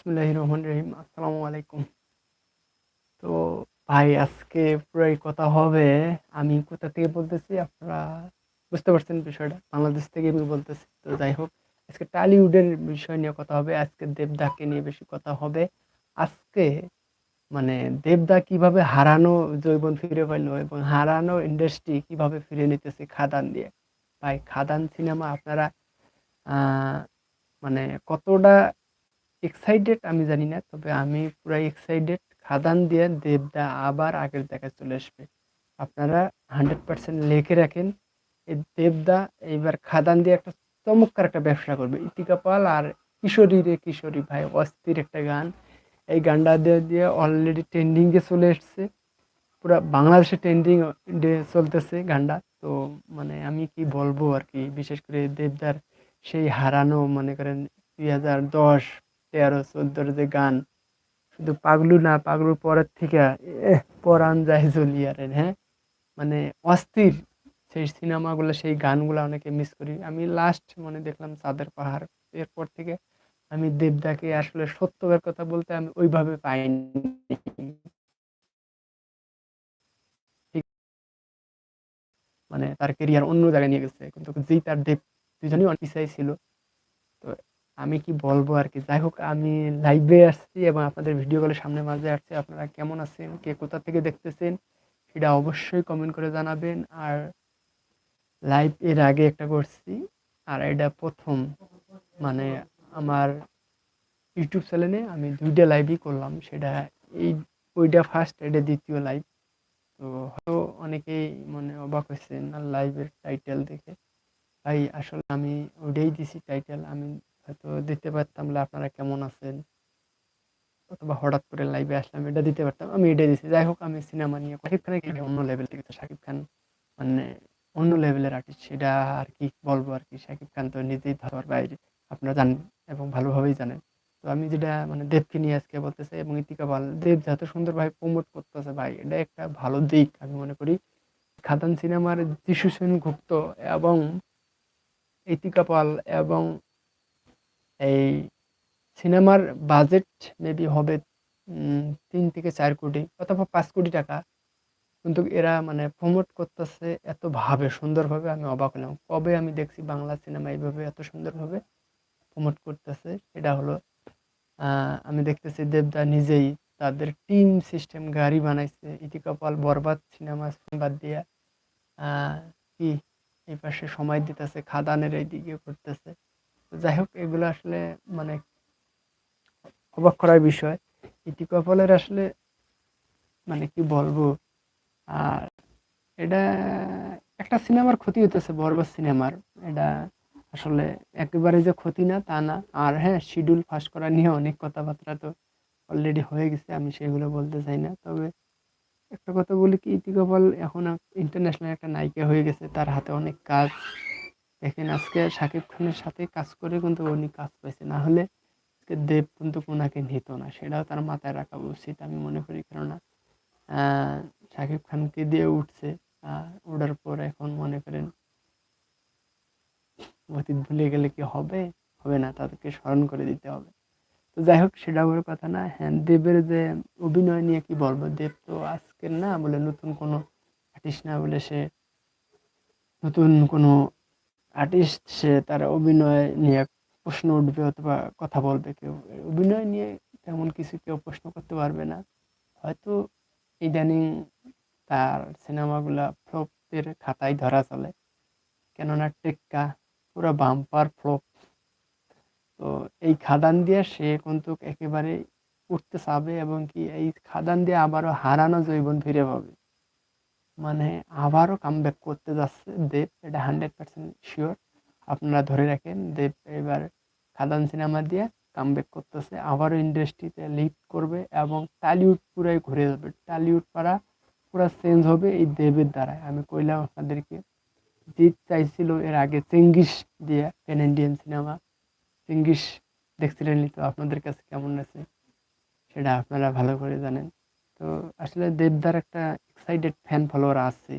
বিসমিল্লাহির রহমানির রহিম আসসালামু আলাইকুম তো ভাই, আজকে পুরাই কথা হবে, আমি কোথা থেকে বলতেছি আপনারা বুঝতে পারছেন বিষয়টা, বাংলাদেশ থেকে আমি বলতেছি। তো যাই হোক, আজকে টালিউডের বিষয় নিয়ে কথা হবে, আজকে দেবদাকে নিয়ে বেশি কথা হবে। আজকে মানে দেবদা কীভাবে হারানো জৈবন ফিরে পাইলো এবং হারানো ইন্ডাস্ট্রি কীভাবে ফিরে নিতেছে খাদান দিয়ে? ভাই, খাদান সিনেমা আপনারা মানে কতটা এক্সাইটেড আমি জানি না, তবে আমি পুরাই এক্সাইটেড খাদান দিয়ে দেবদা আবার আগের জায়গায় চলে আসবে। আপনারা হান্ড্রেড পার্সেন্ট লিখে রাখেন, এই দেবদা এইবার খাদান দিয়ে একটা চমৎকার একটা ব্যবসা করবে। ইতিকা পাল আর কিশোরী রে কিশোরী ভাই, অস্থির একটা গান। এই গানটা দিয়ে দিয়ে অলরেডি ট্রেন্ডিংয়ে চলে এসছে। পুরো বাংলাদেশে ট্রেন্ডিং চলতেছে গানটা। তো মানে আমি কি বলব আর কি, বিশেষ করে দেবদার সেই হারানো, মনে করেন, দুই হাজার দশ তেরো চোদ্দোর যে গান, শুধু পাগলু না, পাগলুর পরের থেকে পরাণ যায় জ্বলিয়ারেন হ্যাঁ? মানে অস্থির সেই সিনেমাগুলো, সেই গানগুলো অনেকে মিস করি। আমি লাস্ট মানে দেখলাম চাঁদের পাহাড়। এরপর থেকে আমি দেবদাকে আসলে সত্যের কথা বলতে আমি ওইভাবে পাইনি। মানে তার কেরিয়ার অন্য জায়গায় নিয়ে গেছে, কিন্তু যেই তার দেব দুজনই অনেক ছিল। আমি কি বলব আর কি? যাই হোক, আমি লাইভে আসছি এবং আপনাদের ভিডিও কলের সামনে মাঝে আসছি। আপনারা কেমন আছেন? কে কোথা থেকে দেখতেছেন? সেটা অবশ্যই কমেন্ট করে জানাবেন। আর লাইভ এর আগে একটা করছি। আর এটা প্রথম। মানে আমার ইউটিউব চ্যানেলে আমি দুইটা লাইভই করলাম। সেটা এই, ওইটা ফার্স্ট এটা দ্বিতীয় লাইভ তো হয়তো অনেকেই মানে অবাক হয়েছেন আর লাইভের টাইটেল দেখে। তাই আসলে আমি ওইটাই দিছি টাইটেল আমি হয়তো দিতে পারতাম আপনারা কেমন আছেন? অথবা হঠাৎ করে লাইভে আসলাম, এটা দিতে পারতাম, আমি এটা দিছি। যাই হোক, আমি সিনেমা নিয়ে শাকিব খানের কি অন্য লেভেল থেকে তো শাকিব খান মানে অন্য লেভেলের আর্টিস্ট সেটা আর কি বলব আর কি, শাকিব খান তো নিজেই ধরার বাইরে, আপনারা জানেন এবং ভালোভাবেই জানেন। তো আমি যেটা মানে দেবকে নিয়ে আজকে বলতেছে এবং ইতিকা পাল, দেব যত সুন্দরভাবে প্রমোট করতেছে ভাই, এটা একটা ভালো দিক আমি মনে করি। খাদান সিনেমার যিশু সেনগুপ্ত এবং ইতিকা পাল এবং এই সিনেমার বাজেট মেবি হবে তিন থেকে চার কোটি অথবা পাঁচ কোটি টাকা। কিন্তু এরা মানে প্রমোট করতেছে এত ভাবে, সুন্দরভাবে আমি অবাক হলাম। কবে আমি দেখছি বাংলা সিনেমা এইভাবে এত সুন্দরভাবে প্রমোট করতেছে? এটা হলো আমি দেখতেছি দেবদা নিজেই তাদের টিম সিস্টেম গাড়ি বানাইছে। ইতিকা পাল বরবাদ সিনেমা বাদ দিয়া কি এই পাশে সময় দিতেছে, খাদানের এইদিকে করতেছে। যাই হোক, এগুলো আসলে মানে অবাক করার বিষয়। ইতিকা কপালের আসলে মানে কি বলব? আর এটা একটা সিনেমার ক্ষতি হইতেছে, বরবাদ সিনেমার। এটা আসলে একেবারে যে ক্ষতি না, তা না। আর হ্যাঁ শিডিউল ফাঁস করা নিয়ে অনেক কথাবার্তা তো অলরেডি হয়ে গেছে, আমি সেগুলো বলতে চাই না। তবে একটা কথা বলি কি ইতিকা পাল এখন ইন্টারন্যাশনাল একটা নায়িকা হয়ে গেছে, তার হাতে অনেক কাজ। দেখেন আজকে শাকিব খানের সাথে কাজ করে কিন্তু উনি কাজ পাইছে। না হলে দেব কিন্তু ওনাকে নিত না, সেটাও তার মাথায় রাখা উচিত আমি মনে করি। কেননা শাকিব খানকে দিয়ে উঠছে ওঠার পর এখন মনে করেন অতীত ভুলে গেলে কি হবে? হবে না, তাদেরকে স্মরণ করে দিতে হবে। তো যাই হোক, সেটা বড় কথা না। হ্যাঁ দেবের যে অভিনয় নিয়ে কি বলব? দেব তো আজকের না বলে নতুন কোনো আর্টিস্ট না বলে সে নতুন কোনো আর্টিস্ট সে তার অভিনয় নিয়ে প্রশ্ন উঠবে অথবা কথা বলবে কেউ। অভিনয় নিয়ে তেমন কিছু কেউ প্রশ্ন করতে পারবে না। হয়তো ইদানিং তার সিনেমাগুলা ফ্লপের খাতায় ধরা চলে। কেননা টেক্কা, পুরো বাম্পার ফ্লপ। তো এই খাদান দিয়ে সে কিন্তু একেবারে উঠতে চাবে এবং কি এই খাদান দিয়ে আবারও হারানো জৈবন ফিরে পাবে। মানে আবারও কামব্যাক করতে যাচ্ছে দেব, এটা হান্ড্রেড পার্সেন্ট শিওর আপনারা ধরে রাখেন, দেব এবার খাদান সিনেমা দিয়ে কামব্যাক করতেছে, আবারও ইন্ডাস্ট্রিতে লিড করবে এবং টালিউড পুরাই ঘুরে যাবে। টালিউড পাড়া পুরো চেঞ্জ হবে এই দেবের দ্বারাই আমি কইলাম আপনাদেরকে, জিৎ চাইছিল এর আগে চেঙ্গিস দিয়ে প্যান ইন্ডিয়ান সিনেমা চেঙ্গিস দেখছিলেন তো, আপনাদের কাছে কেমন আছে? সেটা আপনারা ভালো করে জানেন। তো আসলে দেবদার একটা এক্সাইটেড ফ্যান ফলোয়ার আছে।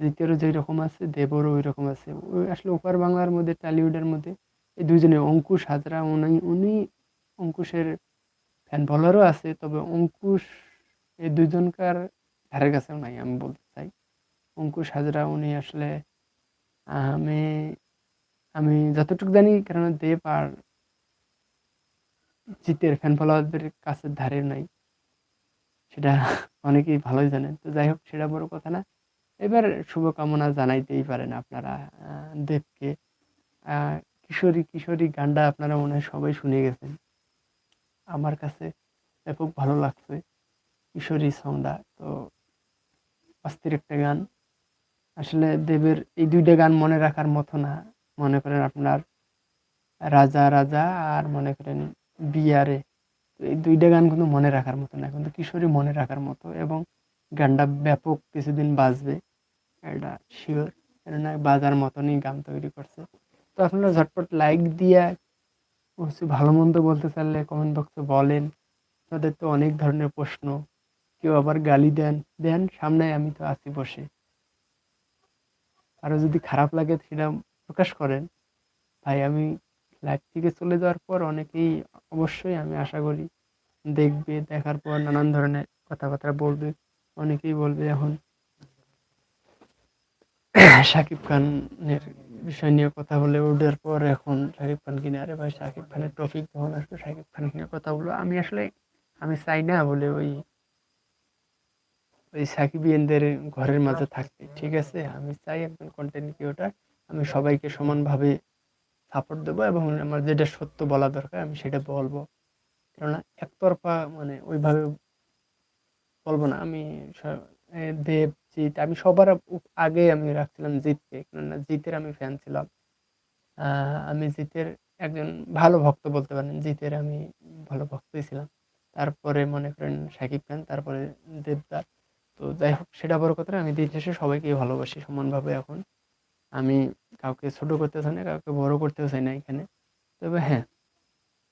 দ্বিতীয়রও যেই রকম আছে, দেবরও ওই রকম আছে আসলে ওপার বাংলার মধ্যে, টলিউডের মধ্যে এই দুইজনে, অঙ্কুশ হাজরা, উনি উনি অঙ্কুশের ফ্যান ফলোয়ারও আছে, তবে অঙ্কুশ এই দুইজনকার ধারের কাছেও নাই, আমি বলতে চাই। অঙ্কুশ হাজরা, উনি আসলে, আমি আমি যতটুকু জানি কারণ দেব আর জিতের ফ্যান ফলোয়ারদের কাছের ধারে নাই। সেটা অনেকেই ভালোই জানেন। তো যাই হোক, সেটা বড় কথা না। এবার শুভকামনা জানাইতেই পারেন আপনারা দেবকে। কিশোরী কিশোরী গানটা আপনারা মনে হয় সবাই শুনে গেছেন। আমার কাছে ব্যাপক ভালো লাগছে কিশোরী সংটা তো অস্থির একটা গান। আসলে দেবের এই দুইটা গান মনে রাখার মতো না। মনে করেন আপনার রাজা রাজা আর মনে করেন বিয়ারে। এই দুইটা গান কিন্তু মনে রাখার মতো না, কিন্তু কিশোরী মনে রাখার মতো এবং গানটা ব্যাপক কিছুদিন বাজবে, এটা শিওর কেননা বাজার মতনই গান তৈরি করছে। তো আপনারা ঝটপট লাইক দিয়া কিছু ভালো মন্দ বলতে চাইলে কমেন্ট বক্সে বলেন, তাদের তো অনেক ধরনের প্রশ্ন, কেউ আবার গালি দেন দেন সামনে আমি তো আছি বসে। আরও যদি খারাপ লাগে সেটা প্রকাশ করেন, ভাই আমি লাইভ থেকে চলে যাওয়ার পর অনেকেই অবশ্যই আমি আশা করি দেখবে, দেখার পর নানান ধরনের কথাবার্তা বলবে। অনেকেই বলবে এখন শাকিব খানের বিষয় নিয়ে কথা বলে ওঠার পর এখন শাকিব খান কিনে আরে ভাই, শাকিব খানের টপিক যখন আসবে, শাকিব খান নিয়ে কথা বলব? আমি আসলে, আমি চাই না বলে ওই ওই সাকিবিয়ানদের ঘরের মাঝে থাকতে, ঠিক আছে? আমি চাই একজন কন্টেন্ট ক্রিয়েটর আমি সবাইকে সমানভাবে সাপোর্ট দেবো এবং আমার যেটা সত্য বলা দরকার আমি সেটা বলব। কেননা একতরফা মানে ওইভাবে বলব না, আমি দেব, জিৎ, আমি সবার আগে আমি রাখছিলাম জিতকে কেননা জিতের আমি ফ্যান ছিলাম। আমি জিতের একজন ভালো ভক্ত বলতে পারেন, জিতের আমি ভালো ভক্তই ছিলাম। তারপরে মনে করেন সাকিব খান, তারপরে দেবদার তো যাই হোক, সেটা বড় কথা আমি দিন শেষে সবাইকেই ভালোবাসি সমানভাবে এখন। আমি কাউকে ছোট করতে চাই না, কাউকে বড় করতেও চাই না এখানে। তবে হ্যাঁ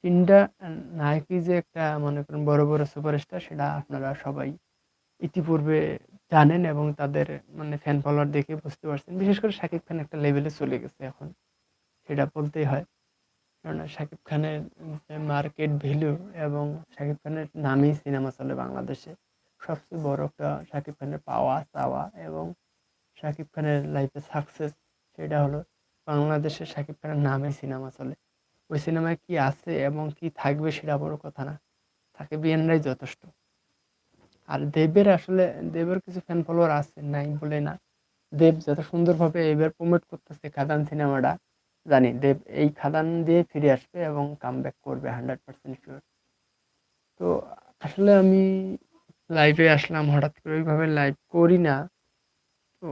তিনটা নায়কই যে একটা মনে করেন বড় বড় সুপারস্টার সেটা আপনারা সবাই ইতিপূর্বে জানেন এবং তাদের মানে ফ্যান ফলোয়ার দেখে বুঝতে পারছেন। বিশেষ করে শাকিব খান একটা লেভেলে চলে গেছে এখন, সেটা বলতেই হয়। কেননা শাকিব খানের মার্কেট ভ্যালু এবং শাকিব খানের নামেই সিনেমা চলে বাংলাদেশে। সবচেয়ে বড় একটা শাকিব খানের পাওয়া, চাওয়া এবং শাকিব খানের লাইফে সাকসেস সেটা হলো বাংলাদেশে শাকিব খানের নামে সিনেমা চলে। ওই সিনেমায় কি আছে এবং কি থাকবে সেটা বড় কথা না থাকে বিএনরাই যথেষ্ট। আর দেবের আসলে, দেবের কিছু ফ্যান ফলোয়ার আছে, নাই বলে না। দেব যত সুন্দরভাবে এবার প্রমোট করতেছে খাদান সিনেমাটা, জানি দেব এই খাদান দিয়ে ফিরে আসবে এবং কাম ব্যাক করবে হান্ড্রেড পার্সেন্ট শিওর তো আসলে আমি লাইভে আসলাম, হঠাৎ করে ওইভাবে লাইভ করি না। তো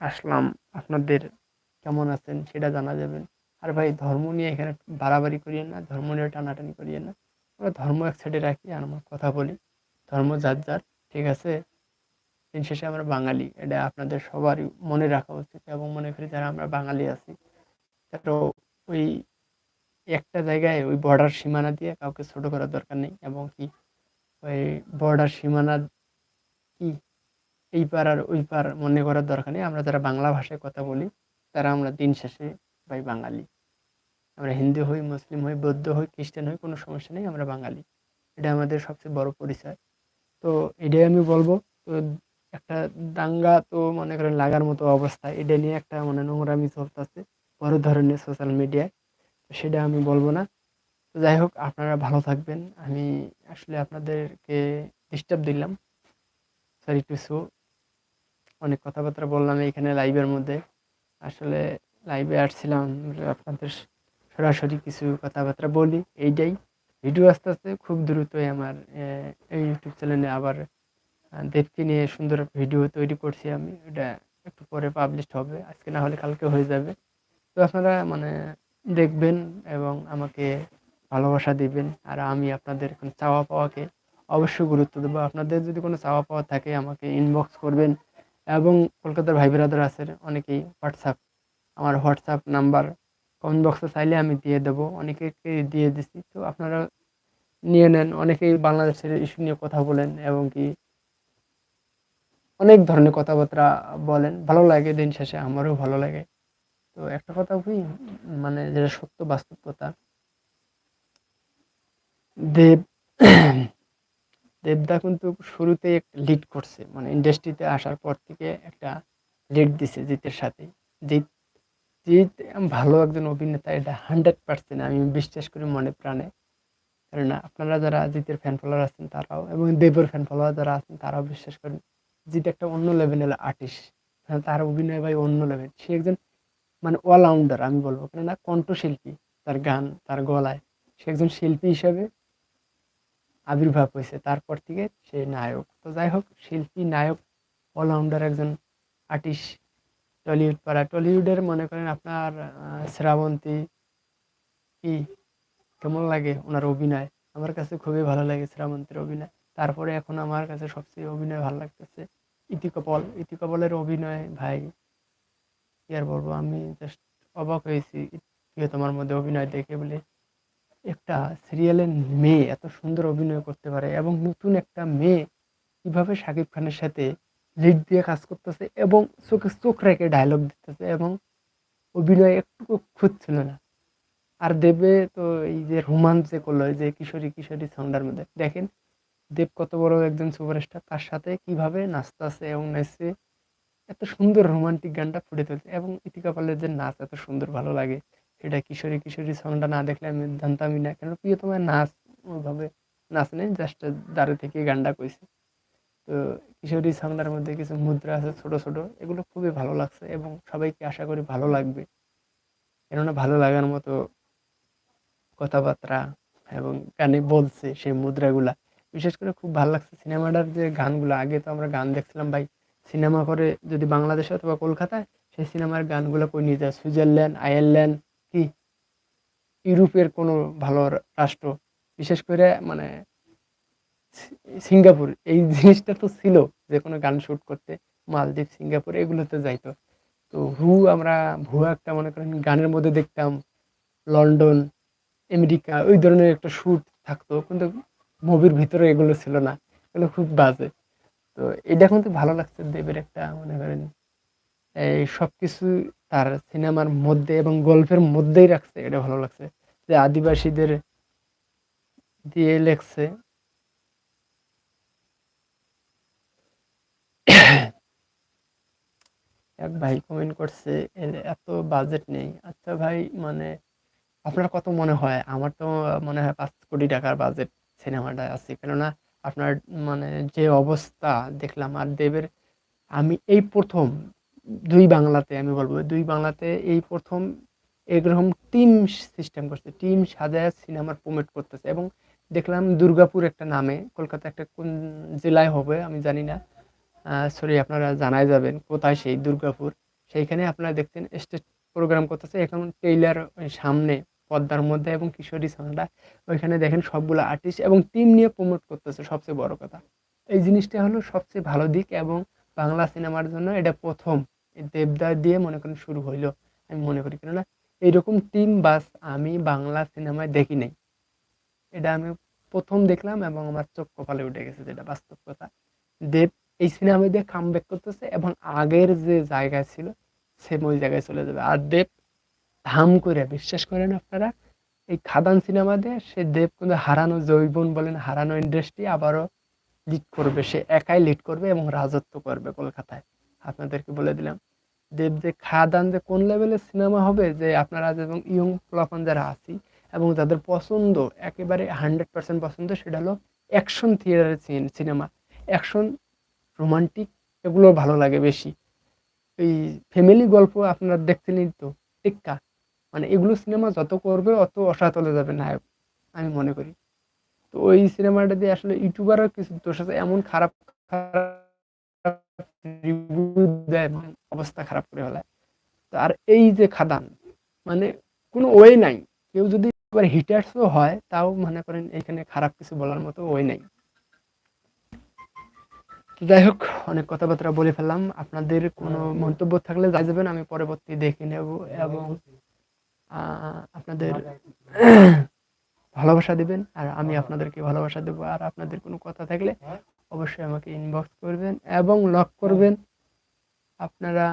আসলাম আপনাদের কেমন আছেন সেটা জানা যাবেন। আর ভাই, ধর্ম নিয়ে এখানে বাড়াবাড়ি করিয়েন না, ধর্ম নিয়ে টানাটানি করিয়েন না। আমরা ধর্ম এক সাইডে রাখি আর আমরা কথা বলি। ধর্ম যার যার, ঠিক আছে? দিন শেষে আমরা বাঙালি, এটা আপনাদের সবারই মনে রাখা উচিত এবং মনে করি যারা আমরা বাঙালি আছি। তো ওই একটা জায়গায় ওই বর্ডার সীমানা দিয়ে কাউকে ছোট করার দরকার নেই এবং কি? ওই বর্ডার সীমানা কি? এই পার আর ওই পার মনে করার দরকার নেই। আমরা যারা বাংলা ভাষায় কথা বলি তারা আমরা দিন শেষে ভাই বাঙালি। আমরা হিন্দু হই, মুসলিম হই, বৌদ্ধ হই, খ্রিস্টান হই, কোনো সমস্যা নেই, আমরা বাঙালি। এটা আমাদের সবচেয়ে বড় পরিচয়। তো এটাই আমি বলব, তো একটা দাঙ্গা তো মনে করেন লাগার মতো অবস্থা, এটা নিয়ে একটা মানে নোংরামি চলতেছে বড় ধরনের সোশ্যাল মিডিয়ায় তো সেটা আমি বলব না। তো যাই হোক, আপনারা ভালো থাকবেন। আমি আসলে আপনাদেরকে ডিস্টার্ব দিলাম। সরি টু শো অনেক কথাবার্তা বললাম এখানে লাইভের মধ্যে। আসলে লাইভে আসছিলাম আপনাদের সরাসরি কিছু কথাবার্তা বলি, এইটাই। ভিডিও আস্তে আস্তে খুব দ্রুতই আমার এই ইউটিউব চ্যানেলে আবার দেবকে নিয়ে সুন্দর ভিডিও তৈরি করছি আমি। এটা একটু পরে পাবলিশ হবে, আজকে না হলে কালকে হয়ে যাবে। তো আপনারা মানে দেখবেন এবং আমাকে ভালোবাসা দিবেন। আর আমি আপনাদের চাওয়া পাওয়াকে অবশ্যই গুরুত্ব দেবো। আপনাদের যদি কোনো চাওয়া পাওয়া থাকে, আমাকে ইনবক্স করবেন। এবং কলকাতার ভাই ব্রাদার আছে, অনেকেই হোয়াটসঅ্যাপ আমার হোয়াটসঅ্যাপ নাম্বার কমেন্ট বক্সে চাইলে আমি দিয়ে দেবো, অনেকেকে দিয়ে দিছি। তো আপনারা নিয়ে নেন, অনেকেই বাংলাদেশের ইস্যু নিয়ে কথা বলেন এবং কি অনেক ধরনের কথাবার্তা বলেন। ভালো লাগে দিন শেষে, আমারও ভালো লাগে। তো একটা কথা কি মানে যেটা সত্য বাস্তব কথা দেব দেবদা কিন্তু শুরুতেই লিড করছে। মানে ইন্ডাস্ট্রিতে আসার পর থেকে একটা লিড দিছে জিতের সাথে। জিৎ জিৎ ভালো একজন অভিনেতা, এটা হান্ড্রেড পার্সেন্ট আমি বিশ্বাস করি মনে প্রাণে। কেননা আপনারা যারা জিতের ফ্যান ফলোয়ার আছেন তারাও, এবং দেবের ফ্যান ফলোয়ার যারা আছেন তারাও বিশ্বাস করেন, জিৎ একটা অন্য লেভেলের আর্টিস্ট তার অভিনয় ভাই অন্য লেভেল সে একজন মানে অলরাউন্ডার আমি বলব। কেননা কণ্ঠশিল্পী, তার গান, তার গলায়। সে একজন শিল্পী হিসাবে আবির্ভাব হয়েছে। তারপর থেকে সে নায়ক। তো যাই হোক, শিল্পী, নায়ক অলরাউন্ডার একজন আর্টিস্ট টলিউড পাড়া টলিউডের মনে করেন আপনার শ্রাবন্তী কি? কেমন লাগে ওনার অভিনয়? আমার কাছে খুবই ভালো লাগে শ্রাবন্তীর অভিনয়। তারপরে এখন আমার কাছে সবচেয়ে অভিনয় ভালো লাগতেছে ইতিকপল। ইতিকপলের অভিনয়, ভাই, কি আর বলব? আমি জাস্ট অবাক হয়েছি তোমার মধ্যে অভিনয় দেখে বলে। একটা সিরিয়ালের মেয়ে এত সুন্দর অভিনয় করতে পারে এবং নতুন একটা মেয়ে কীভাবে শাকিব খানের সাথে লিড দিয়ে কাজ করতেছে এবং চোখে চোখ রেখে ডায়লগ দিতেছে এবং অভিনয় একটু খুঁজছিল না। আর দেবে তো এই যে রোমান্স যে করল যে কিশোরী কিশোরী সন্ধ্যার মধ্যে। দেখেন, দেব কত বড় একজন সুপারস্টার তার সাথে কীভাবে নাচতেছে এবং নাচছে, এত সুন্দর রোমান্টিক গানটা ফুটে তুলছে এবং ইতিকা পালের যে নাচ এত সুন্দর, ভালো লাগে। সেটা কিশোরী কিশোরী সংটা না দেখলে আমি জানতামই না। কেন প্রিয়তমার নাচ ওইভাবে নাচ নেই জাস্ট দাঁড়ে থেকে গানটা কইছে। তো কিশোরী সংটার মধ্যে কিছু মুদ্রা আছে ছোট ছোট, এগুলো খুবই ভালো লাগছে এবং সবাইকে আশা করি ভালো লাগবে। কেননা ভালো লাগার মতো কথাবার্তা এবং গানে বলছে সেই মুদ্রাগুলা। বিশেষ করে খুব ভালো লাগছে সিনেমাটার যে গানগুলো। আগে তো আমরা গান দেখছিলাম, ভাই, সিনেমা করে যদি বাংলাদেশে অথবা কলকাতায় সেই সিনেমার গানগুলো কই নিয়ে যায়? সুইজারল্যান্ড, আয়ারল্যান্ড কি? ইউরোপের কোনো ভালো রাষ্ট্র, বিশেষ করে মানে সিঙ্গাপুর, এই জিনিসটা তো ছিল যে কোনো গান শুট করতে, মালদ্বীপ, সিঙ্গাপুর, এগুলোতে যাইতো। তো হু আমরা ভুয়া একটা মনে করেন গানের মধ্যে দেখতাম, লন্ডন, আমেরিকা, ওই ধরনের একটা শ্যুট থাকতো, কিন্তু মুভির ভিতরে এগুলো ছিল না, এগুলো খুব বাজে। তো এটা কিন্তু ভালো লাগছে দেবের একটা মনে করেন এই সবকিছু তার সিনেমার মধ্যে এবং গল্পের মধ্যেই রাখছে, এটা ভালো লাগছে। যে আদিবাসীদের দিয়ে লেখছে। এক ভাই কমেন্ট করছে এত বাজেট নেই। আচ্ছা ভাই মানে আপনার কত মনে হয়? আমার তো মনে হয় পাঁচ কোটি টাকার বাজেট সিনেমাটা আছে। কেননা আপনার মানে যে অবস্থা দেখলাম, আর দেবের, আমি এই প্রথম দুই বাংলাতে, আমি বলব, দুই বাংলাতে এই প্রথম এরকম টিম সিস্টেম করছে। টিম সাজায় সিনেমার প্রমোট করতেছে এবং দেখলাম দুর্গাপুর একটা নামে, কলকাতা একটা কোন জেলায় হবে আমি জানি না। সরি আপনারা জানাই যাবেন কোথায় সেই দুর্গাপুর। সেইখানে আপনারা দেখছেন স্টেজ প্রোগ্রাম করতেছে, এখন টেইলার সামনে, পদ্মার মধ্যে এবং কিশোরী সঙ্গটা ওইখানে দেখেন সবগুলো আর্টিস্ট এবং টিম নিয়ে প্রমোট করতেছে, সবচেয়ে বড় কথা। এই জিনিসটা হলো সবচেয়ে ভালো দিক এবং বাংলা সিনেমার জন্য এটা প্রথম। এই দেবদার দিয়ে মনে করেন শুরু হইল, আমি মনে করি। কেননা এইরকম টিম বাস আমি বাংলা সিনেমায় দেখি নাই। এটা আমি প্রথম দেখলাম এবং আমার চোখ কপালে উঠে গেছে যেটা বাস্তব কথা। দেব এই সিনেমা দিয়ে কাম ব্যাক করতেছে এবং আগের যে জায়গায় ছিল সেম ওই জায়গায় চলে যাবে। আর দেব ধাম করে, বিশ্বাস করেন আপনারা, এই খাদান সিনেমা দিয়ে সে দেব কিন্তু হারানো জৈবন বলেন, হারানো ইন্ডাস্ট্রি আবারও লিড করবে। সে একাই লিড করবে এবং রাজত্ব করবে কলকাতায়। আপনাদেরকে বলে দিলাম। দেব যে খাদান যে কোন লেভেলের সিনেমা হবে, যে আপনারা এবং ইয়ং প্লাফন যারা আছি এবং যাদের পছন্দ, একেবারে হান্ড্রেড পার্সেন্ট পছন্দ, সেটা হলো অ্যাকশন থিয়েটারের সিনেমা অ্যাকশন রোমান্টিক এগুলো ভালো লাগে বেশি। এই ফ্যামিলি গল্প আপনারা দেখছেনই তো, টিক্কা। মানে এগুলো সিনেমা যত করবে, অত অসা অসাতলে যাবে নায়ক, আমি মনে করি। তো ওই সিনেমাটা দিয়ে আসলে ইউটিউবারও কিছু দোষ আছে, এমন খারাপ খারাপ রিভিউ দেয় মানে অবস্থা খারাপ করে ফেলায় তো আর এই যে খাদান মানে কোনো ওয়ে নাই। কেউ যদি এবার হিটার্সও হয়, তাও মনে করেন এখানে খারাপ কিছু বলার মতো ওয়ে নাই। যাই হোক, অনেক কথাবার্তা বলে ফেললাম। আপনাদের কোনো মন্তব্য থাকলে যাই যাবেন আমি পরবর্তী দেখে নেব এবং আপনাদের ভালোবাসা দিবেন। আর আমি আপনাদেরকে ভালোবাসা দেবো। আর আপনাদের কোনো কথা থাকলে অবশ্যই আমাকে ইনবক্স করবেন এবং লক করবেন। আপনারা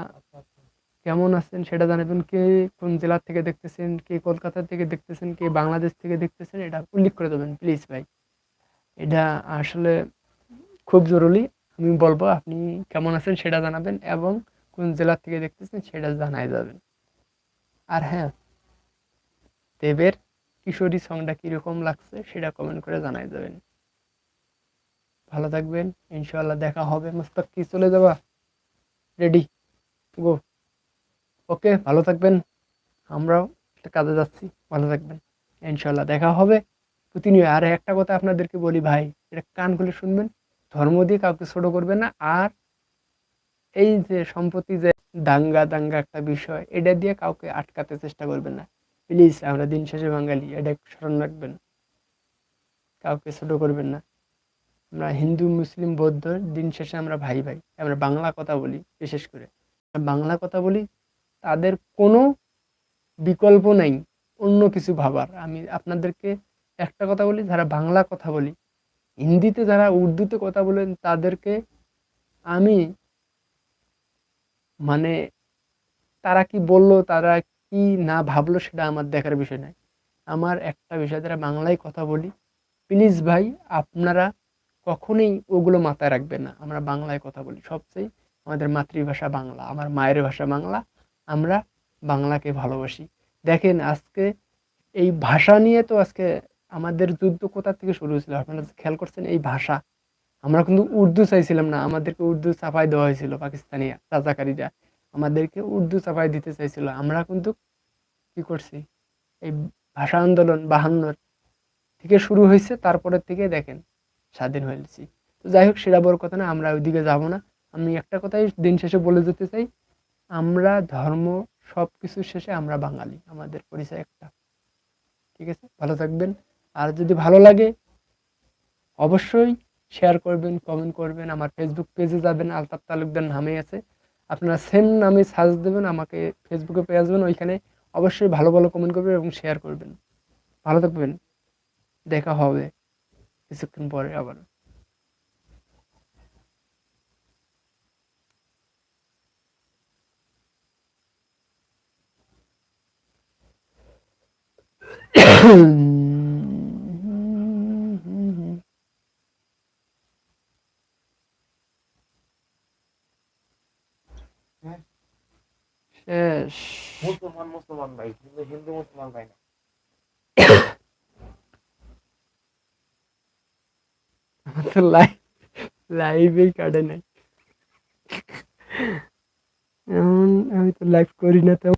কেমন আছেন সেটা জানাবেন। কে কোন জেলার থেকে দেখতেছেন কে কলকাতা থেকে দেখতেছেন কে বাংলাদেশ থেকে দেখতেছেন এটা উল্লেখ করে দেবেন প্লিজ ভাই। এটা আসলে খুব জরুরি। আমি বলব আপনি কেমন আছেন সেটা জানাবেন এবং কোন জেলার থেকে দেখতেছেন সেটা জানাই যাবেন। আর হ্যাঁ দেবের কিশোরী সংটা কীরকম লাগছে সেটা কমেন্ট করে জানাই যাবেন। ভালো থাকবেন। ইনশাআল্লাহ দেখা হবে। মোস্তাক, কি চলে যাবা? রেডি গো ওকে ভালো থাকবেন। আমরাও একটা কাজে যাচ্ছি। ভালো থাকবেন। ইনশাআল্লাহ দেখা হবে। প্রতিনিয়ত আর একটা কথা আপনাদেরকে বলি ভাই, এটা কান খুলে শুনবেন। ধর্ম দিয়ে কাউকে ছোট করবেন না। আর এই যে সম্পত্তি যে দাঙ্গা দাঙ্গা একটা বিষয়, এটা দিয়ে কাউকে আটকাতে চেষ্টা করবেন না। প্লিজ আমরা দিন শেষে বাঙালি, এটা স্মরণ রাখবেন। কাউকে ছোট করবেন না। আমরা হিন্দু, মুসলিম, বৌদ্ধ দিন শেষে আমরা ভাই ভাই। আমরা বাংলা কথা বলি, বিশেষ করে। বাংলা কথা বলি, তাদের কোনো বিকল্প নেই, অন্য কিছু ভাবার। আমি আপনাদেরকে একটা কথা বলি, যারা বাংলা কথা বলি, হিন্দিতে যারা উর্দুতে কথা বলেন, তাদেরকে আমি মানে তারা কি বলল, তারা কি না ভাবলো, সেটা আমার দেখার বিষয় নয়। আমার একটা বিষয়, যারা বাংলায় কথা বলি, প্লিজ ভাই, আপনারা কখনোই ওগুলো মাথায় রাখবে না। আমরা বাংলায় কথা বলি, সবচেয়ে আমাদের মাতৃভাষা বাংলা, আমার মায়ের ভাষা বাংলা, আমরা বাংলাকে ভালোবাসি। দেখেন, আজকে এই ভাষা নিয়ে তো আজকে আমাদের যুদ্ধ কোথা থেকে শুরু হয়েছিল? আপনারা খেয়াল করছেন এই ভাষা। আমরা কিন্তু উর্দু চাইছিলাম না, আমাদেরকে উর্দু চাপাই দেওয়া হয়েছিল পাকিস্তানি রাজাকারীরা আমাদেরকে উর্দু চাপাই দিতে চাইছিল। আমরা কিন্তু কি করছি? এই ভাষা আন্দোলন বাহান্নর থেকে শুরু হয়েছে, তারপরের থেকে দেখেন স্বাধীন হয়েছি তো যাই হোক, সেটা বড় কথা না, আমরা ওইদিকে যাব না। আমি একটা কথাই দিন শেষে বলে যেতে চাই, আমরা ধর্ম সব কিছুর শেষে আমরা বাঙালি, আমাদের পরিচয় একটা। ঠিক আছে? ভালো থাকবেন। আর যদি ভালো লাগে, অবশ্যই শেয়ার করবেন কমেন্ট করবেন। আমার ফেসবুক পেজে যাবেন, আলতাফ তালুকদার নামে আছে। আপনারা সেম নামে সার্চ দেবেন, আমাকে ফেসবুকে পেয়ে আসবেন। ওইখানে অবশ্যই ভালো ভালো কমেন্ট করবেন এবং শেয়ার করবেন। ভালো থাকবেন। দেখা হবে। কিছুক্ষণ পরে আবার শেষ মুসলমান মুসলমান ভাই কিন্তু হিন্দু মুসলমান ভাই না আমার তো লাইভ লাইভেই কাটে নাই। এমন আমি তো লাইভ করি না তো।